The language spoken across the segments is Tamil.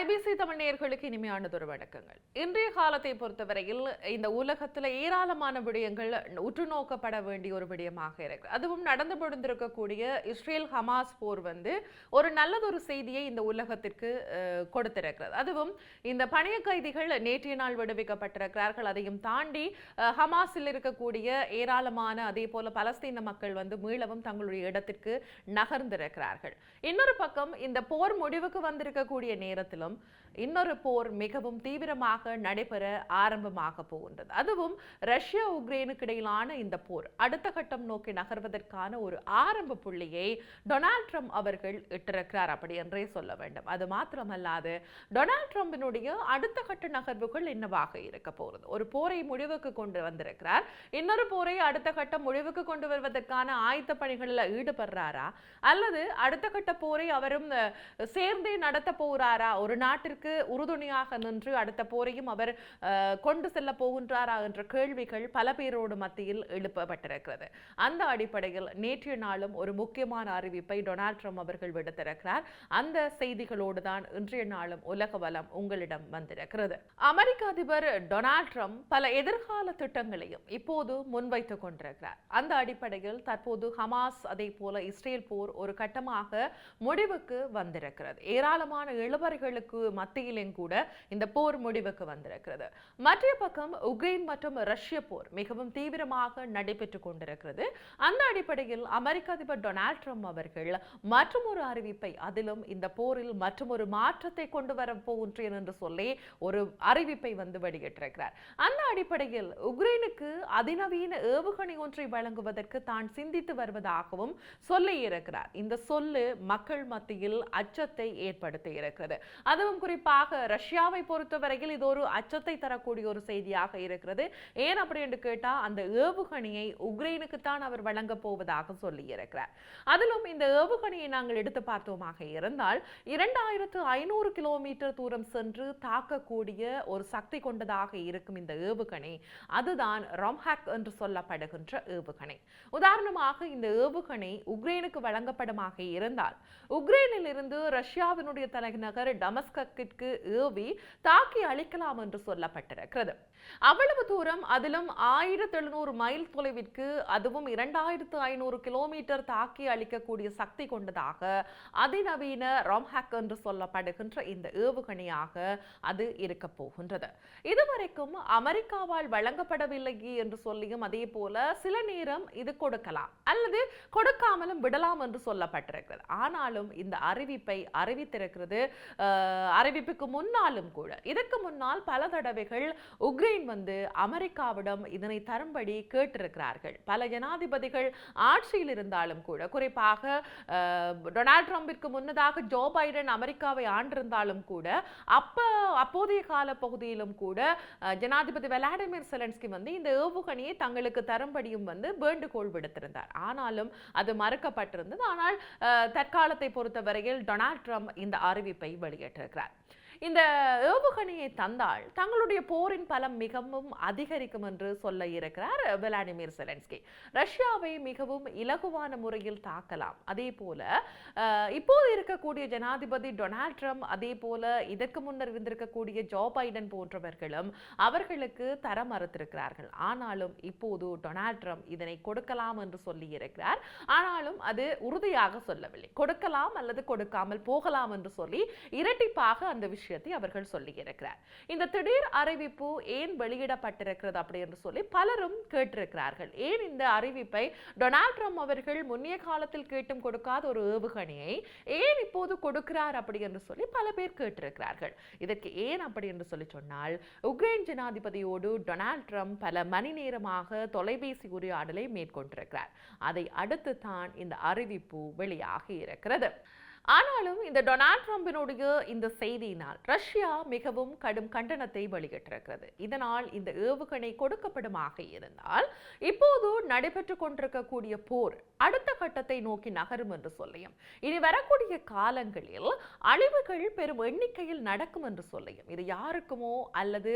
ஐபிசி தமிழ் நேயர்களுக்கு இனிமையானதொரு வணக்கங்கள். இன்றைய காலத்தை பொறுத்தவரையில் இந்த உலகத்தில் ஏராளமான விடயங்கள் உற்று நோக்கப்பட வேண்டிய ஒரு விடயமாக இருக்கு. அதுவும் நடந்து முடிந்திருக்கக்கூடிய இஸ்ரேல் ஹமாஸ் போர் வந்து ஒரு நல்லதொரு செய்தியை இந்த உலகத்திற்கு கொடுத்திருக்கிறது. அதுவும் இந்த பணைய கைதிகள் நேற்றைய நாள் விடுவிக்கப்பட்டிருக்கிறார்கள். அதையும் தாண்டி ஹமாஸில் இருக்கக்கூடிய ஏராளமான அதே போல பலஸ்தீன மக்கள் வந்து மீளவும் தங்களுடைய இடத்திற்கு நகர்ந்திருக்கிறார்கள். இன்னொரு பக்கம் இந்த போர் முடிவுக்கு வந்திருக்கக்கூடிய நேரத்திலும் மூலம் இன்னொரு போர் மிகவும் தீவிரமாக நடைபெற ஆரம்பமாக போகின்றது. அதுவும் ரஷ்யா உக்ரைனுக்கு இடையிலான இந்த போர். அடுத்த கட்டம் நோக்கி நகர்வதற்கான ஒரு ஆரம்ப புள்ளியை டொனால்ட் ட்ரம்ப் அவர்கள் இட்டிருக்கிறார் அப்படி என்றே சொல்ல வேண்டும். அது மாத்திரமல்லாது டொனால்ட் ட்ரம்பினுடைய அடுத்த கட்ட நகர்வுகள் என்னவாக இருக்க போகிறது? ஒரு போரை முடிவுக்கு கொண்டு வந்திருக்கிறார். இன்னொரு போரை அடுத்த கட்டம் முடிவுக்கு கொண்டு வருவதற்கான ஆயத்த பணிகளில் ஈடுபடுறாரா? அல்லது அடுத்த கட்ட போரை அவரும் சேர்ந்தே நடத்த போகிறாரா? ஒரு நாட்டிற்கு உறுதுணையாக நின்று அடுத்த போரையும் அவர் கொண்டு செல்ல போகின்றாரா என்ற கேள்விகள் பல பேரோடு மத்தியில் எழுப்பப்பட்டிருக்கிறது. அந்த அடிப்படையில் நேற்றைய நாளும் ஒரு முக்கியமான அறிவிப்பை டொனால்ட் ட்ரம்ப் அவர்கள் விடுத்திருக்கிறார். அந்த செய்திகளோடு தான் இன்றைய நாளும் உலக வலம் உங்களிடம் வந்திருக்கிறது. அமெரிக்க அதிபர் டொனால்ட் ட்ரம்ப் பல எதிர்கால திட்டங்களையும் இப்போது முன்வைத்துக் கொண்டிருக்கிறார். அந்த அடிப்படையில் தற்போது ஹமாஸ் அதே போல இஸ்ரேல் போர் ஒரு கட்டமாக முடிவுக்கு வந்திருக்கிறது. ஏராளமான இழுபறிகளுக்கு மத்தியிலும் கூட இந்த போர் முடிவுக்கு வந்திருக்கிறது. மற்ற பக்கம் உக்ரைன் மற்றும் ரஷ்ய போர் மிகவும் தீவிரமாக நடைபெற்றுக் கொண்டிருக்கிறது. அந்த அடிப்படையில் அமெரிக்க அதிபர் டொனால்ட் ட்ரம்ப் அவர்கள் மற்றும் ஒரு அறிவிப்பை அதிலும் இந்த போரில் மற்றும் ஒரு மாற்றத்தை கொண்டு வர போன்றேன் என்று சொல்லி ஒரு அறிவிப்பை வந்து வெளியிட்டிருக்கிறார். அந்த அடிப்படையில் உக்ரைனுக்கு அதிநவீன ஏவுகணை ஒன்றை வழங்குவதற்கு தான் சிந்தித்து வருவதாகவும் சொல்லி இருக்கிறார் இந்த சொல்லு மக்கள் மத்தியில் அச்சத்தை ஏற்படுத்தி இருக்கிறது. அதுவும் குறிப்பாக ரஷ்யாவை பொறுத்தவரையில் இது ஒரு அச்சத்தை தரக்கூடிய ஒரு செய்தியாக இருக்கிறது. ஏன் அப்படி என்று கேட்டால் அந்த ஏவுகணையை உக்ரைனுக்கு தான் அவர் வழங்க போவதாக சொல்லி இருக்கிறார் அதிலும் இந்த ஏவுகணையை நாங்கள் எடுத்து பார்த்தோமாக இருந்தால் இரண்டாயிரத்து ஐநூறு கிலோமீட்டர் தூரம் சென்று தாக்கக்கூடிய ஒரு சக்தி கொண்டதாக இருக்கும் இந்த ஏவுகணை. அதுதான் ரொம்ஹாக் என்று சொல்லப்படுகின்ற ஏவுகணை. உதாரணமாக இந்த ஏவுகணை உக்ரைனுக்கு வழங்கப்படுமாக இருந்தால் உக்ரைனில் இருந்து ரஷ்யாவினுடைய தலைநகர் டமஸ்கிற்கு ஏவி தாக்கி அழிக்கலாம் என்று சொல்லப்பட்டிருக்கிறது. அவ்வளவு தூரம் அதிலும் ஆயிரத்தி எழுநூறு மைல் தொலைவிற்கு அதுவும் இரண்டாயிரத்து ஐநூறு கிலோமீட்டர் தாக்கி அளிக்கக்கூடிய சக்தி கொண்டதாக அதிநவீன ராம்ஹாக் என்று சொல்லப்படுகின்ற இந்த ஏவுகணையாக அது இருக்க போகின்றது. இதுவரைக்கும் அமெரிக்காவால் வழங்கப்படவில்லை என்று சொல்லியும் அதே போல சில நேரம் இது கொடுக்கலாம் அல்லது கொடுக்காமலும் விடலாம் என்று சொல்லப்பட்டிருக்கிறது. ஆனாலும் இந்த அறிவிப்பை அறிவித்திருக்கிறது அறிவிப்புக்கு முன்னாலும் கூட இதற்கு முன்னால் பல தடவைகள் உக்ரைன் வந்து அமெரிக்காவிடம் இதனை தரும்படி கேட்டிருக்கிறார்கள். பல ஜனாதிபதிகள் ஆட்சியில் இருந்தாலும் கூட குறிப்பாக டொனால்ட் ட்ரம்பிற்கு முன்னதாக ஜோ பைடன் அமெரிக்காவை ஆண்டிருந்தாலும் கூட அப்ப அப்போதைய கால பகுதியிலும் கூட ஜனாதிபதி விளாடிமிர் செலன்ஸ்கி வந்து இந்த ஏவுகணையை தங்களுக்கு தரும்படியும் வந்து வேண்டுகோள் விடுத்திருந்தார். ஆனாலும் அது மறுக்கப்பட்டிருந்தது. ஆனால் தற்காலத்தை பொறுத்தவரையில் டொனால்ட் ட்ரம்ப் இந்த அறிவிப்பை வெளியிட்டிருக்கிறார் இந்த ஏவுகணையை தந்தால் தங்களுடைய போரின் பலம் மிகவும் அதிகரிக்கும் என்று சொல்ல இருக்கிறார் விளாடிமிர் செலன்ஸ்கி. ரஷ்யாவை மிகவும் இலகுவான முறையில் தாக்கலாம். அதே போல இப்போது இருக்கக்கூடிய ஜனாதிபதி டொனால்ட் ட்ரம்ப் அதே போல இதற்கு முன்னர் இருந்திருக்கக்கூடிய ஜோ பைடன் போன்றவர்களும் அவர்களுக்கு தர மறுத்திருக்கிறார்கள். ஆனாலும் இப்போது டொனால்ட் ட்ரம்ப் இதனை கொடுக்கலாம் என்று சொல்லி இருக்கிறார். ஆனாலும் அது உறுதியாக சொல்லவில்லை. கொடுக்கலாம் அல்லது கொடுக்காமல் போகலாம் என்று சொல்லி இரட்டிப்பாக அந்த விஷயம் விஷயத்தை அவர்கள் சொல்லியிருக்கிறார். இந்த திடீர் அறிவிப்பு ஏன் வெளியிடப்பட்டிருக்கிறது அப்படி என்று சொல்லி பலரும் கேட்டிருக்கிறார்கள். ஏன் இந்த அறிவிப்பை டொனால்ட் ட்ரம்ப் அவர்கள் முன்னைய காலத்தில் கேட்டும் கொடுக்காத ஒரு ஏவுகணையை ஏன் இப்போது கொடுக்கிறார் அப்படி என்று சொல்லி பல பேர் கேட்டிருக்கிறார்கள். இதற்கு ஏன் அப்படி என்று சொல்லி சொன்னால் உக்ரைன் ஜனாதிபதியோடு டொனால்ட் ட்ரம்ப் பல மணி நேரமாக தொலைபேசி உரையாடலை மேற்கொண்டிருக்கிறார். அதை அடுத்து தான் இந்த அறிவிப்பு வெளியாகி இருக்கிறது. ஆனாலும் இந்த டொனால்ட் ட்ரம்பினுடைய இந்த செய்தியினால் ரஷ்யா மிகவும் கடும் கண்டனத்தை வெளியிட்டிருக்கிறது. இதனால் இந்த ஏவுகணை கொடுக்கப்படுமாக இருந்தால் இப்போது நடைபெற்றுக் கொண்டிருக்கக்கூடிய போர் அடுத்த கட்டத்தை நோக்கி நகரும் என்று சொல்லியும் இனி வரக்கூடிய காலங்களில் அழிவுகள் பெரும் எண்ணிக்கையில் நடக்கும் என்று சொல்லியும் இது யாருக்குமோ அல்லது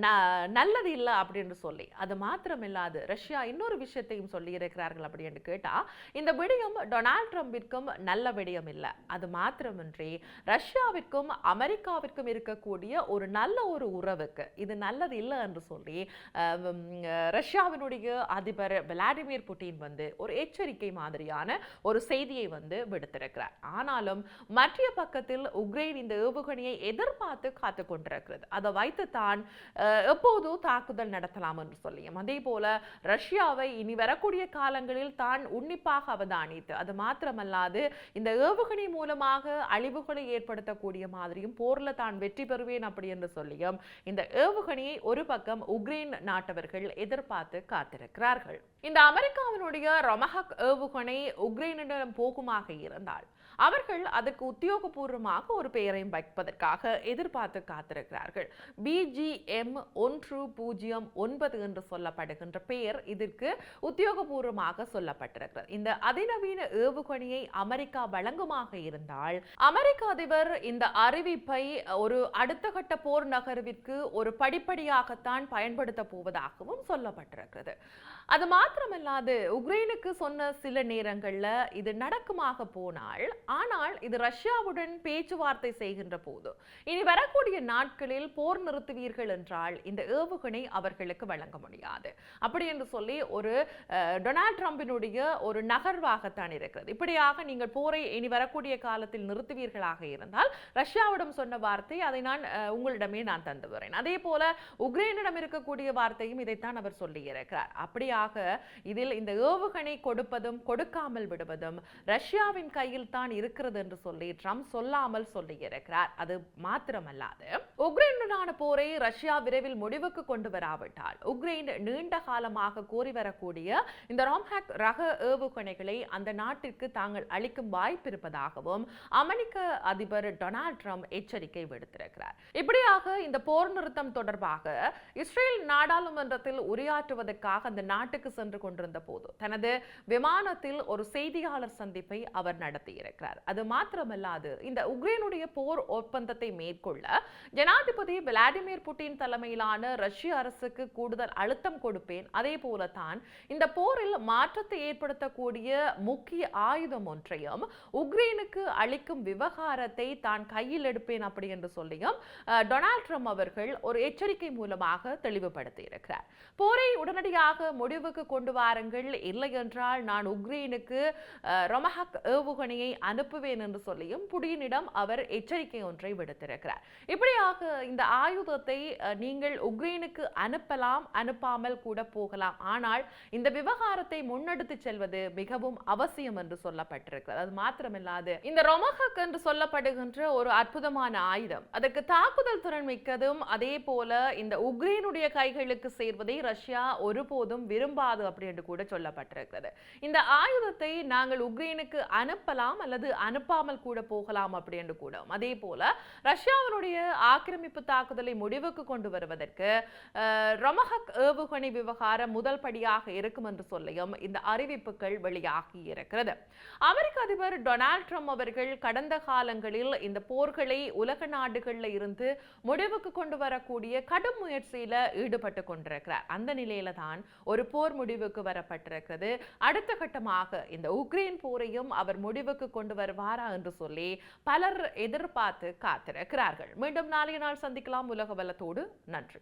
ந- நல்லது இல்லை அப்படின்னு சொல்லி அது மாத்திரமில்லாது ரஷ்யா இன்னொரு விஷயத்தையும் சொல்லி இருக்கிறார்கள் அப்படின்னு கேட்டால் இந்த விடயம் டொனால்ட் ட்ரம்பிற்கும் நல்ல விடயம் இல்லை அது மாத்திரமின்றி ரஷ்யாவிற்கும் அமெரிக்காவிற்கும் இருக்கக்கூடிய ஒரு நல்ல ஒரு உறவுக்கு. இது நல்லது இல்லை என்று சொல்லி ரஷ்யாவினுடைய அதிபர் விளாடிமிர் புட்டின் வந்து ஒரு எச்சரிக்கை மாதிரியான ஒரு செய்தியை வந்து விடுத்திருக்கிறார். ஆனாலும் மற்ற பக்கத்தில் உக்ரைன் இந்த ஏவுகணையை எதிர்பார்த்து காத்து கொண்டிருக்கிறது. அதை வைத்து தான் எப்போதும் தாக்குதல் நடத்தலாம் என்று சொல்லியும். அதே போல ரஷ்யாவை இனி வரக்கூடிய காலங்களில் தான் உன்னிப்பாக அவதானித்து அது மாத்திரமல்லாது இந்த ஏவுகணை மூலமாக அழிவுகளை ஏற்படுத்தக்கூடிய மாதிரியும் போர்ல தான் வெற்றி பெறுவேன் அப்படி என்று சொல்லியும் இந்த ஏவுகணையை ஒரு பக்கம் உக்ரைன் நாட்டவர்கள் எதிர்பார்த்து காத்திருக்கிறார்கள். இந்த அமெரிக்காவினுடைய ரொமஹக் ஏவுகணை உக்ரைனிடம் போகுமாக இருந்தால் அவர்கள் அதற்கு உத்தியோகபூர்வமாக ஒரு பெயரையும் வைப்பதற்காக எதிர்பார்த்து காத்திருக்கிறார்கள். பிஜிஎம் ஒன்று பூஜ்ஜியம் ஒன்பது என்று சொல்லப்படுகின்ற பெயர் இதற்கு உத்தியோகபூர்வமாக சொல்லப்பட்டிருக்கிறது. இந்த அதிநவீன ஏவுகணையை அமெரிக்கா வழங்குமாக இருந்தால் அமெரிக்க அதிபர் இந்த அறிவிப்பை ஒரு அடுத்த கட்ட போர் நகர்விற்கு ஒரு படிப்படியாகத்தான் பயன்படுத்த போவதாகவும் சொல்லப்பட்டிருக்கிறது. அது மாத்திரமல்லாது உக்ரைனுக்கு சொன்ன சில நேரங்களில் இது நடக்குமாக போனால் ஆனால் இது ரஷ்யாவுடன் பேச்சுவார்த்தை செய்கின்ற போது. இனி வரக்கூடிய நாட்களில் போர் நிறுத்துவீர்கள் என்றால் இந்த ஏவுகணை அவர்களுக்கு வழங்க முடியாது. அப்படி என்று சொல்லி ஒரு டொனால்ட் ட்ரம்பினுடைய ஒரு நகர்வாகத்தான் இருக்கிறது. இப்படியாக நீங்கள் போரை இனி வரக்கூடிய காலத்தில் நிறுத்துவீர்களாக இருந்தால் ரஷ்யாவிடம் சொன்ன வார்த்தை அதை நான் உங்களிடமே நான் தந்து வரேன் அதே போல உக்ரைனிடம் இருக்கக்கூடிய வார்த்தையும் இதைத்தான் அவர் சொல்லியிருக்கிறார் அப்படியாக இதில் இந்த ஏவுகணை கொடுப்பதும் கொடுக்காமல் விடுவதும் ரஷ்யாவின் கையில் தான் இருக்கிறது என்று சொல்லி ட்ரம்ப் சொல்லாமல் சொல்லியிருக்கிறார். அது மாத்திரமல்லாது உக்ரைனுடனான போரை ரஷ்யா விரைவில் முடிவுக்கு கொண்டு வராவிட்டால் உக்ரைன் நீண்ட காலமாக கோரி வரக்கூடிய இந்த ராம்ஹாக் ரக ஏவுகணைகளை அந்த நாட்டிற்கு தாங்கள் அளிக்கும் வாய்ப்பு இருப்பதாகவும் அமெரிக்க அதிபர் டொனால்ட் ட்ரம்ப் எச்சரிக்கை விடுத்திருக்கிறார். இப்படியாக இந்த போர் நிறுத்தம் தொடர்பாக இஸ்ரேல் நாடாளுமன்றத்தில் உரையாற்றுவதற்காக அந்த நாட்டுக்கு சென்று கொண்டிருந்த போது தனது விமானத்தில் ஒரு செய்தியாளர் சந்திப்பை அவர் நடத்தியிருக்கிறார். அது மாத்திரமல்லாது இந்த உக்ரைனுடைய போர் ஒப்பந்தத்தை மேற்கொள்ள ஜனாதிபதி விளாடிமிர் புட்டின் தலைமையிலான ரஷ்ய அரசுக்கு கூடுதல் அழுத்தம் கொடுப்பேன். அதே போலத்தான் இந்த போரில் மாற்றத்தை ஏற்படுத்தக்கூடிய முக்கிய ஆயுதம் ஒன்றையும் உக்ரைனுக்கு அளிக்கும் விவகாரத்தை தான் கையில் எடுப்பேன் அப்படி என்று சொல்லியும் டொனால்ட் ட்ரம்ப் அவர்கள் ஒரு எச்சரிக்கை மூலமாக தெளிவுபடுத்தி இருக்கிறார். போரை உடனடியாக முடிவுக்கு கொண்டு வாருங்கள். இல்லை என்றால் நான் உக்ரைனுக்கு ரொமஹக் ஏவுகணையை அனுப்புவேன் என்று சொல்லியும் புடினிடம் அவர் எச்சரிக்கை ஒன்றை விடுத்திருக்கிறார். இப்படியாக இந்த ஆயுதத்தை நீங்கள் உக்ரைனுக்கு அனுப்பலாம் அனுப்பாமல் கூட போகலாம். ஆனால் இந்த விவகாரத்தை முன்னெடுத்து செல்வது மிகவும் அவசியம் என்று சொல்லப்பட்டிருக்கிறது. அது மாத்திரமில்லாது இந்த ரொமஹக் என்று சொல்லப்படுகின்ற ஒரு அற்புதமான ஆயுதம். அதற்கு தாக்குதல் திறன் மிக்கதும் அதே போல இந்த உக்ரைனுடைய கைகளுக்கு சேர்வதை ரஷ்யா ஒருபோதும் விரும்பாது அப்படி என்று கூட சொல்லப்பட்டிருக்கிறது. இந்த ஆயுதத்தை நாங்கள் உக்ரைனுக்கு அனுப்பலாம் அல்லது அனுப்பாமல் கூட போகலாம் அப்படி என்று கூட. அதே போல ரஷ்யாவினுடைய ஆக்கிரமிப்பு தாக்குதலை முடிவுக்கு கொண்டு வருவதற்கு ரொமஹக் ஏவுகணை விவகாரம் முதல் படியாக இருக்கும் என்று சொல்லியும் இந்த அறிவிப்புகள் வெளியாகி இருக்கிறது. அமெரிக்க அதிபர் டொனால்ட் ட்ரம்ப் அவர்கள் கடந்த காலங்களில் இந்த போர்களை உலக நாடுகளில் இருந்து முடிவுக்கு கொண்டு வரக்கூடிய கடும் முயற்சியில ஈடுபட்டு கொண்டிருக்கிறார். அந்த நிலையில தான் ஒரு போர் முடிவுக்கு வரப்பட்டிருக்கிறது. அடுத்த கட்டமாக இந்த உக்ரைன் போரையும் அவர் முடிவுக்கு கொண்டு வருவாரா என்று சொல்லி பலர் எதிர்பார்த்து காத்திருக்கிறார்கள். மீண்டும் நாளைய நாள் சந்திக்கலாம். உலக வல்லத்தோடு நன்றி.